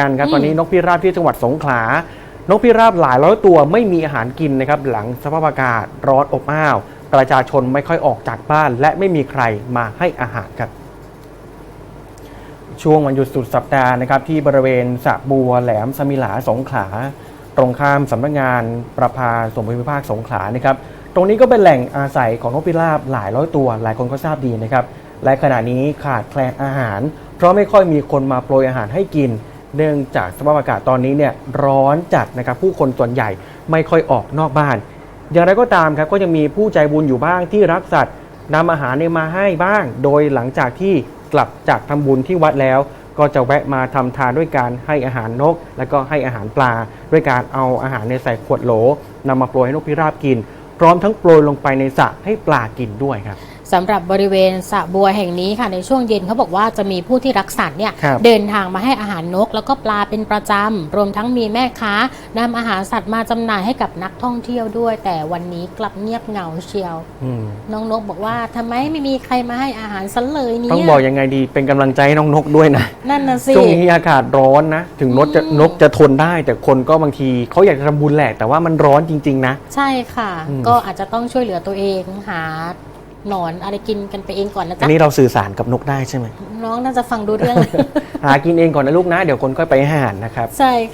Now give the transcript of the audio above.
กันครับอืมตอนนี้นกพิราบที่จังหวัดสงขลานกพิราบหลายร้อยตัวไม่มีอาหารกินนะครับหลังสภาพอากาศร้อนอบอ้าว ประชาชนไม่ค่อยออกจากบ้าน และไม่มีใครมาให้อาหารครับ ช่วงวันหยุดสุดสัปดาห์นะครับที่บริเวณสระบัวแหลมสมิหลาสงขลา ตรงข้ามสำนักงานประภาสมภูมิภาคสงขลานะครับตรงนี้ก็เป็นแหล่งอาศัยของนกพิราบหลายร้อยตัว หลายคนก็ทราบดีนะครับและขณะนี้ขาดแคลนอาหาร เพราะไม่ค่อยมีคนมาโปรยอาหารให้กิน เนื่องจากสภาพอากาศตอนนี้เนี่ยร้อนจัดนะครับผู้คนส่วนใหญ่ไม่ค่อยออกนอกบ้าน อย่างไรก็ตามครับก็ยังมีผู้ใจบุญอยู่บ้างที่รักสัตว์นำอาหารเนี่ยมาให้บ้าง โดยหลังจากที่กลับจากทำบุญที่วัดแล้ว ก็จะแวะมาทำทานด้วยการให้อาหารนก แล้วก็ให้อาหารปลา ด้วยการเอาอาหารในยใส่ขวดโหลนำมาโปรยให้นกพิราบกิน พร้อมทั้งโปรยลงไปในสระให้ปลากินด้วยครับ สำหรับบริเวณสระบัวแห่งนี้ค่ะในช่วงเย็นเขาบอกว่าจะมีผู้ที่รักสัตว์เนี่ยครับเดินทางมาให้อาหารนก แล้วก็ปลาเป็นประจำรวมทั้งมีแม่ค้านำอาหารสัตว์มาจำหน่ายให้กับนักท่องเที่ยวด้วย แต่วันนี้กลับเงียบเหงาเชียวอืมน้องนกบอกว่าทำไมไม่มีใครมาให้อาหารสันเลยเนี่ยต้องบอกยังไงดีเป็นกำลังใจให้น้องนกด้วยนะนั่นนะสิช่วงนี้อากาศร้อนนะ ถึงนกจะอืมนกจะทนได้ แต่คนก็บางทีเขาอยากจะทำบุญแหละแต่ว่ามันร้อนจริง ๆ นะ ใช่ค่ะอืมก็อาจจะต้องช่วยเหลือตัวเองหา หนอนอะไรกินกันไปเองก่อนนะอัจ๊ะนนี้เราสื่อสารกับนกได้ใช่ไหมน้องน่าจะฟังดูเรื่อง หากินเองก่อนนะลูกนะ เดี๋ยวคนค่อยไปให้อาหารนะครับ ใช่